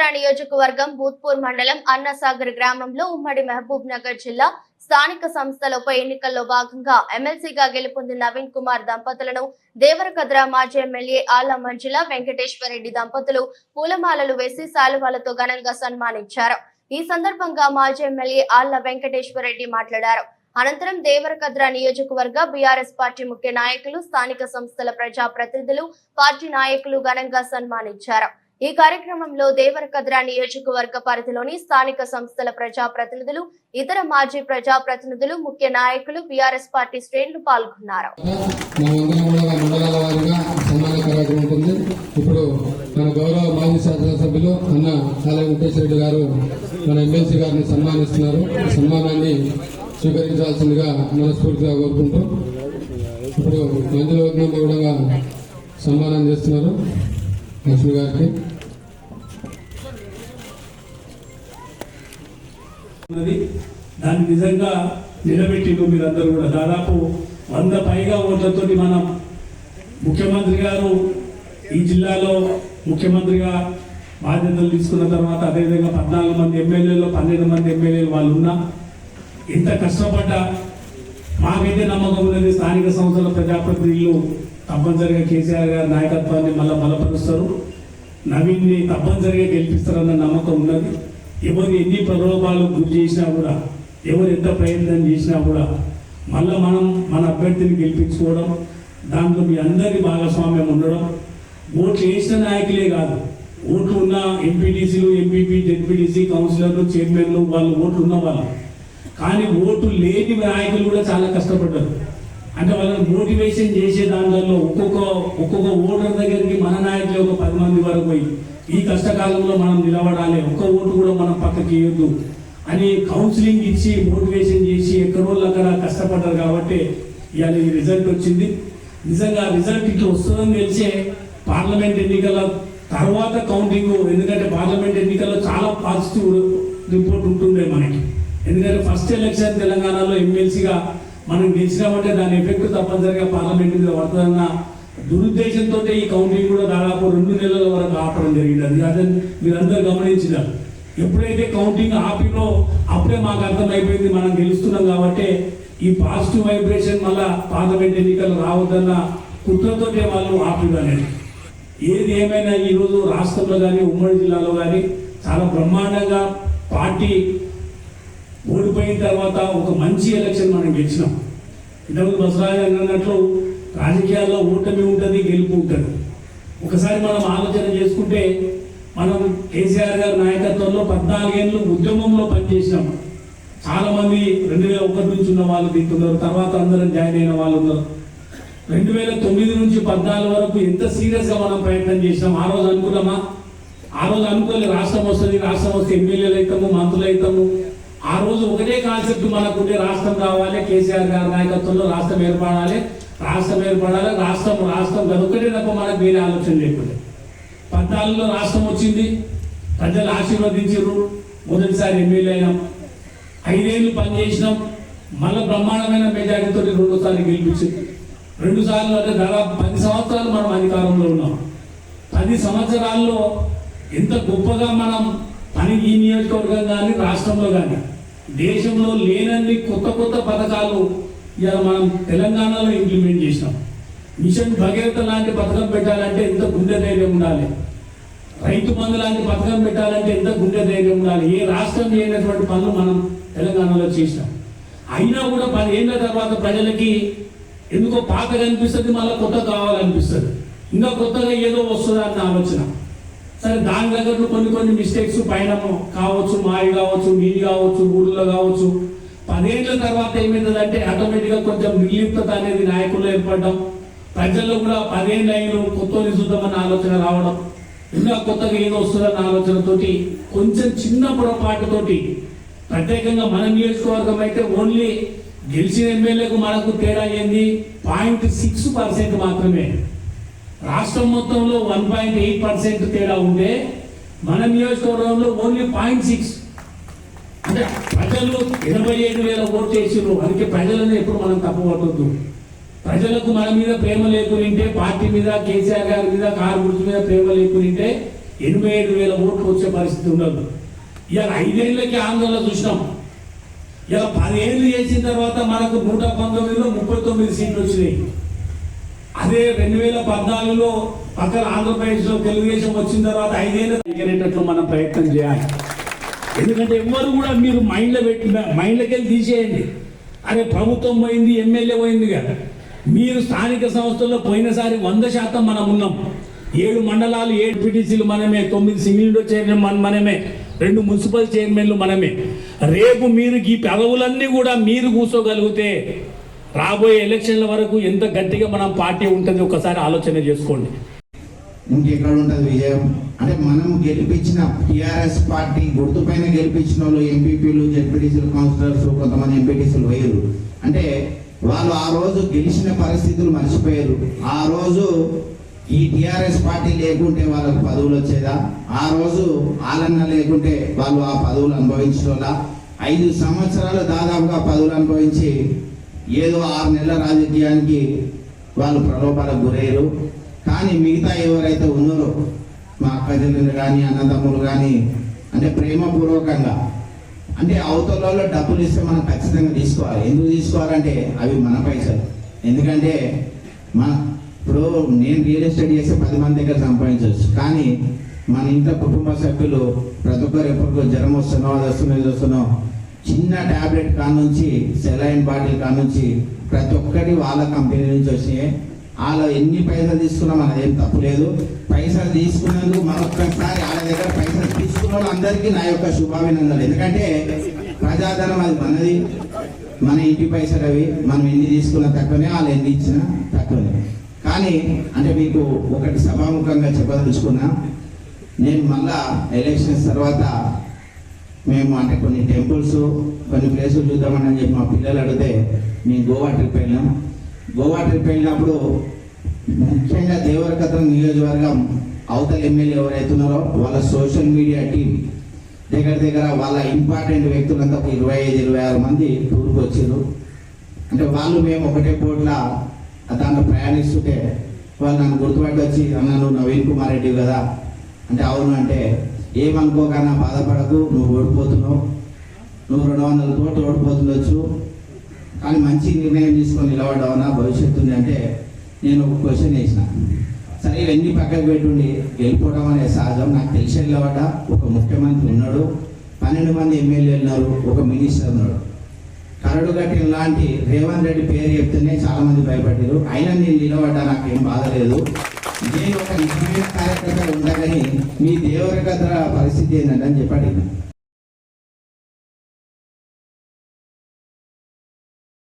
ఆంధ్ర నియోజకవర్గం భూత్పూర్ మండలం అన్నసాగర్ గ్రామంలో ఉమ్మడి మహబూబ్ నగర్ జిల్లా స్థానిక సంస్థల ఉప ఎన్నికల్లో భాగంగా ఎమ్మెల్సీగా గెలుపొందిన నవీన్ కుమార్ దంపతులను దేవరకద్ర మాజీ ఎమ్మెల్యే ఆళ్ళ మంజుల వెంకటేశ్వరరెడ్డి దంపతులు పూలమాలలు వేసి శాలువాలతో ఘనంగా సన్మానించారు. ఈ సందర్భంగా మాజీ ఎమ్మెల్యే ఆళ్ళ వెంకటేశ్వరరెడ్డి మాట్లాడారు. అనంతరం దేవరకద్ర నియోజకవర్గ బీఆర్ఎస్ పార్టీ ముఖ్య నాయకులు స్థానిక సంస్థల ప్రజాప్రతినిధులు పార్టీ నాయకులు ఘనంగా సన్మానించారు. ఈ కార్యక్రమంలో దేవరకద్ర నియోజకవర్గ పరిధిలోని స్థానిక సంస్థల ప్రజా ప్రతినిధులు ఇతర మాజీ ప్రజా ప్రతినిధులు ముఖ్య నాయకులు బీఆర్ఎస్ పార్టీ శ్రేణులు పాల్గొన్నారు. ఇప్పుడు మన గౌరవ మాజీ శాసనసభ్యులు అన్న గారు మన ఎమ్మెల్సీ గారిని సన్మానిస్తున్నారు. సన్మానాన్ని స్వీకరించాల్సిందిగా మనస్ఫూర్తిగా కోరుకుంటూ ఇప్పుడు మంజుల కూడా సన్మానం చేస్తున్నారు. లక్ష్మి గారికి. ఉన్నది. దాన్ని నిజంగా నిలబెట్టిండు మీరందరూ కూడా. దాదాపు వంద పైగా ఓట్లతో మనం ముఖ్యమంత్రి గారు ఈ జిల్లాలో ముఖ్యమంత్రిగా బాధ్యతలు తీసుకున్న తర్వాత అదేవిధంగా పద్నాలుగు మంది ఎమ్మెల్యేలు పన్నెండు మంది ఎమ్మెల్యేలు వాళ్ళు ఉన్నా ఎంత కష్టపడ్డ మాకైతే నమ్మకం ఉన్నది స్థానిక సంస్థల ప్రజాప్రతినిధులు తప్పనిసరిగా కేసీఆర్ గారి నాయకత్వాన్ని మళ్ళీ బలపరుస్తారు. నవీన్ని తప్పనిసరిగా గెలిపిస్తారన్న నమ్మకం ఉన్నది. ఎవరు ఎన్ని ప్రలోభాలు గురి చేసినా కూడా ఎవరు ఎంత ప్రయత్నం చేసినా కూడా మళ్ళీ మనం మన అభ్యర్థిని గెలిపించుకోవడం దాంట్లో మీ అందరి భాగస్వామ్యం ఉండడం ఓట్లు వేసిన నాయకులే కాదు. ఓట్లు ఉన్న ఎంపీటీసీలు ఎంపీపీ జెడ్పీటీసీ కౌన్సిలర్లు చైర్మన్లు వాళ్ళు ఓట్లు ఉన్న వాళ్ళు కానీ ఓటు లేని నాయకులు కూడా చాలా కష్టపడ్డారు. అంటే వాళ్ళని మోటివేషన్ చేసే దాంట్లో ఒక్కొక్క ఒక్కొక్క ఓటర్ దగ్గరికి మన నాయకులు ఒక పది మంది వరకు పోయి ఈ కష్టకాలంలో మనం నిలబడాలి ఒక్క ఓటు కూడా మనం పక్కకి ఇవ్వద్దు అని కౌన్సిలింగ్ ఇచ్చి మోటివేషన్ చేసి ఎక్కడో అక్కడ కష్టపడ్డారు కాబట్టి ఇవాళ ఈ రిజల్ట్ వచ్చింది. నిజంగా రిజల్ట్ ఇట్లా వస్తుందని తెలిసే పార్లమెంట్ ఎన్నికల తర్వాత కౌంటింగ్ ఎందుకంటే పార్లమెంట్ ఎన్నికల్లో చాలా పాజిటివ్ రిపోర్ట్ ఉంటుండే మనకి. ఎందుకంటే ఫస్ట్ ఎలక్షన్ తెలంగాణలో ఎమ్మెల్సీగా మనం గెలిచినామంటే దాని ఎఫెక్ట్ తప్పనిసరిగా పార్లమెంట్ మీద పడుతుందన్న దురుద్దేశంతో ఈ కౌంటింగ్ కూడా దాదాపు రెండు నెలల వరకు ఆపడం జరిగింది. అది అదే మీరందరూ గమనించినారు. ఎప్పుడైతే కౌంటింగ్ ఆపినో అప్పుడే మాకు అర్థమైపోయింది మనం గెలుస్తున్నాం కాబట్టి ఈ పాజిటివ్ వైబ్రేషన్ మళ్ళా పార్లమెంట్ ఎన్నికలు రావద్దన్న కుట్రతోటే వాళ్ళు ఆపిదనేది ఏది ఏమైనా ఈరోజు రాష్ట్రంలో కానీ ఉమ్మడి జిల్లాలో కానీ చాలా బ్రహ్మాండంగా పార్టీ ఓడిపోయిన తర్వాత ఒక మంచి ఎలక్షన్ మనం గెలిచినాం. ఇంతకుముందు బసరాజు అన్నట్లు రాజకీయాల్లో ఓటమి ఉంటుంది గెలుపు ఉంటుంది. ఒకసారి మనం ఆలోచన చేసుకుంటే మనం కేసీఆర్ గారి నాయకత్వంలో పద్నాలుగేళ్ళు ఉద్యమంలో పనిచేసినాం. చాలామంది రెండు వేల ఒకటి నుంచి ఉన్న వాళ్ళు దిక్కున్నారు తర్వాత అందరం జాయిన్ అయిన వాళ్ళు ఉన్నారు. రెండు వేల తొమ్మిది నుంచి పద్నాలుగు వరకు ఎంత సీరియస్గా మనం ప్రయత్నం చేసినాం ఆ రోజు అనుకున్నామా? ఆ రోజు అనుకోలే రాష్ట్రం వస్తుంది రాష్ట్రం వస్తే ఎమ్మెల్యేలు అవుతాము మంత్రులు అవుతాము. ఆ రోజు ఒకటే కాన్సెప్ట్ మనకుంటే రాష్ట్రం రావాలి కేసీఆర్ గారి నాయకత్వంలో రాష్ట్రం ఏర్పడాలి. రాష్ట్రం ఏర్పడాలి రాష్ట్రం రాష్ట్రం అదొక్కటే తప్ప మనకు వేరే ఆలోచన లేకుండా. పద్నాలుగులో రాష్ట్రం వచ్చింది. ప్రజలు ఆశీర్వదించారు మొదటిసారి ఎమ్మెల్యే అయినాం. ఐదేళ్ళు పనిచేసినాం. మళ్ళీ బ్రహ్మాండమైన మెజారిటీతో రెండోసారి గెలిపించింది. రెండు సార్లు అంటే దాదాపు పది సంవత్సరాలు మనం అధికారంలో ఉన్నాం. పది సంవత్సరాల్లో ఎంత గొప్పగా మనం పని ఈ నియోజకవర్గం కానీ రాష్ట్రంలో కానీ దేశంలో లేనన్ని కొత్త కొత్త పథకాలు ఇలా మనం తెలంగాణలో ఇంప్లిమెంట్ చేసినాం. మిషన్ భగీరథ లాంటి పథకం పెట్టాలంటే ఎంత గుండె ధైర్యం ఉండాలి? రైతు బంధు లాంటి పథకం పెట్టాలంటే ఎంత గుండె ధైర్యం ఉండాలి? ఏ రాష్ట్రం చేయనటువంటి పనులు మనం తెలంగాణలో చేసినాం. అయినా కూడా పదేళ్ళ తర్వాత ప్రజలకి ఎందుకో పాత కనిపిస్తుంది మళ్ళీ కొత్త కావాలనిపిస్తుంది. ఇంకా కొత్తగా ఏదో వస్తుందా అన్న ఆలోచన. సరే దాని దగ్గర కొన్ని కొన్ని మిస్టేక్స్ పైన కావచ్చు మాయి కావచ్చు మీది కావచ్చు ఊళ్ళో కావచ్చు. పదేళ్ళ తర్వాత ఏమైందంటే ఆటోమేటిక్గా కొంచెం నిర్లిప్తత అనేది నాయకులు ఏర్పడడం. ప్రజల్లో కూడా పదేళ్ళు అయిన కొత్త చూద్దామన్న ఆలోచన రావడం. ఇంకా కొత్తగా ఏదో వస్తుందన్న ఆలోచనతోటి కొంచెం చిన్న పొరపాటుతోటి ప్రత్యేకంగా మన నియోజకవర్గం అయితే ఓన్లీ గెలిచిన ఎమ్మెల్యేకు మనకు తేడా ఏంది? పాయింట్ సిక్స్ పర్సెంట్ మాత్రమే. రాష్ట్రం మొత్తంలో వన్ పాయింట్ ఎయిట్ పర్సెంట్ తేడా ఉంటే మన నియోజకవర్గంలో ఓన్లీ పాయింట్ సిక్స్ అంటే ప్రజలు ఎనభై ఏడు వేల ఓట్ చేసిర్రు అందుకే ప్రజలను ఎప్పుడు మనం తప్పవద్దు ప్రజలకు మన మీద ప్రేమ లేకుంటే పార్టీ మీద కేసీఆర్ గారి మీద కారు గుర్తు మీద ప్రేమ లేకుంటే ఎనభై ఏడు వేల ఓట్లు వచ్చే పరిస్థితి ఉండదు. ఇలా ఐదేళ్ళకి ఆందోళన చూసినాం. ఇలా పదేళ్ళు చేసిన తర్వాత మనకు నూట పంతొమ్మిదిలో ముప్పై తొమ్మిది సీట్లు వచ్చినాయి. అదే రెండు వేల పద్నాలుగులో పక్కన ఆంధ్రప్రదేశ్లో తెలుగుదేశం వచ్చిన తర్వాత ఐదేళ్ళు తగ్గేటట్లు మనం ప్రయత్నం చేయాలి. ఎందుకంటే ఎవ్వరు కూడా మీరు మైండ్లో పెట్టి మైండ్లోకి వెళ్ళి తీసేయండి. అరే ప్రభుత్వం పోయింది ఎమ్మెల్యే పోయింది కదా. మీరు స్థానిక సంస్థల్లో పోయినసారి వంద శాతం మనం ఉన్నాం. ఏడు మండలాలు ఏడు పిటిసీలు మనమే తొమ్మిది సింగిల్ చైర్మన్ మన- మనమే రెండు మున్సిపల్ చైర్మన్లు మనమే. రేపు మీరు ఈ పదవులన్నీ కూడా మీరు కూర్చోగలిగితే రాబోయే ఎలక్షన్ల వరకు ఎంత గట్టిగా మనం పార్టీ ఉంటుంది ఒకసారి ఆలోచన చేసుకోండి. ఇంకెక్కడ ఉంటుంది విజయం? అంటే మనం గెలిపించిన టిఆర్ఎస్ పార్టీ గుర్తుపైన గెలిపించిన వాళ్ళు ఎంపీపీలు జెడ్పీటీసీలు కౌన్సిలర్స్ కొంతమంది ఎంపీటీసీలు వేయరు. అంటే వాళ్ళు ఆ రోజు గెలిచిన పరిస్థితులు మర్చిపోయారు. ఆ రోజు ఈ టిఆర్ఎస్ పార్టీ లేకుంటే వాళ్ళకి పదవులు వచ్చేదా? ఆ రోజు ఆలన్న లేకుంటే వాళ్ళు ఆ పదవులు అనుభవించడంలా? ఐదు సంవత్సరాలు దాదాపుగా పదవులు అనుభవించి ఏదో ఆరు నెలల రాజకీయానికి వాళ్ళు ప్రలోభాలకు గురయ్యారు. కానీ మిగతా ఎవరైతే ఉన్నారో మా అక్క చెల్లెలు కానీ అన్నదమ్ములు కానీ అంటే ప్రేమపూర్వకంగా అంటే అవతలలో డబ్బులు ఇస్తే మనం ఖచ్చితంగా తీసుకోవాలి. ఎందుకు తీసుకోవాలంటే అవి మన పైసలు. ఎందుకంటే మన ఇప్పుడు నేను రియల్ ఎస్టేట్ చేస్తే పది మంది దగ్గర సంపాదించవచ్చు. కానీ మన ఇంట్లో కుటుంబ సభ్యులు ప్రతి ఒక్కరు ఎప్పటికో జ్వరం వస్తున్నావు అది వస్తున్నావు చిన్న టాబ్లెట్ కాడ నుంచి సెలైన్ బాటిల్ కాడ నుంచి ప్రతి ఒక్కటి వాళ్ళ కంపెనీ నుంచి వచ్చినాయి. వాళ్ళ ఎన్ని పైసలు తీసుకున్నా మనది ఏం తప్పు లేదు. పైసలు తీసుకున్నందుకు మరొక్కసారి వాళ్ళ దగ్గర పైసలు తీసుకున్న వాళ్ళందరికీ నా యొక్క శుభాభినందనలు. ఎందుకంటే ప్రజాధనం అది మనది. మన ఇంటి పైసలు అవి. మనం ఎన్ని తీసుకున్నా తక్కువనే వాళ్ళు ఎన్ని ఇచ్చినా తక్కువనే. కానీ అంటే మీకు ఒకటి సభాముఖంగా చెప్పదలుచుకున్నా నేను మళ్ళా ఎలక్షన్స్ తర్వాత మేము అంటే కొన్ని టెంపుల్స్ కొన్ని ప్లేసులు చూద్దామని చెప్పి మా పిల్లలు అడిగితే మేము గోవా ట్రిప్ వెళ్ళాం. గోవా ట్రిప్ వెళ్ళినప్పుడు ముఖ్యంగా దేవరకథం నియోజకవర్గం అవతల ఎమ్మెల్యే ఎవరైతే ఉన్నారో వాళ్ళ సోషల్ మీడియా టీం దగ్గర దగ్గర వాళ్ళ ఇంపార్టెంట్ వ్యక్తులంతా ఒక ఇరవై ఐదు ఇరవై ఆరు మంది టూర్కి వచ్చారు అంటే వాళ్ళు మేము ఒకటే పోట్ల దాంట్లో ప్రయాణిస్తుంటే వాళ్ళు నన్ను గుర్తుపట్టి వచ్చి అన్న నువ్వు నవీన్ కుమార్ రెడ్డి కదా. అంటే అవును అంటే ఏమనుకోకన్నా బాధపడకు నువ్వు ఓడిపోతున్నావు. నువ్వు రెండు వందల కోట్లు ఓడిపోతుండొచ్చు. కానీ మంచి నిర్ణయం తీసుకొని నిలబడ్డావునా భవిష్యత్తు ఉంది అంటే నేను ఒక క్వశ్చన్ వేసిన. సరే ఇవన్నీ పక్కకు పెట్టుండి వెళ్ళిపోవడం అనే సహజం నాకు తెలిసి నిలబడ్డా. ఒక ముఖ్యమంత్రి ఉన్నాడు. పన్నెండు మంది ఎమ్మెల్యేలు ఉన్నారు. ఒక మినిస్టర్ ఉన్నాడు. కరడు కట్టిన లాంటి రేవంత్ రెడ్డి పేరు చెప్తేనే చాలా మంది భయపడ్డారు. అయినా నేను నిలబడ్డా నాకేం బాధ లేదు. నేను ఒక నిజమైన కార్యక్రమం ఉండగానే మీ దేవరకథ పరిస్థితి ఏంటంటే అని చెప్పాడు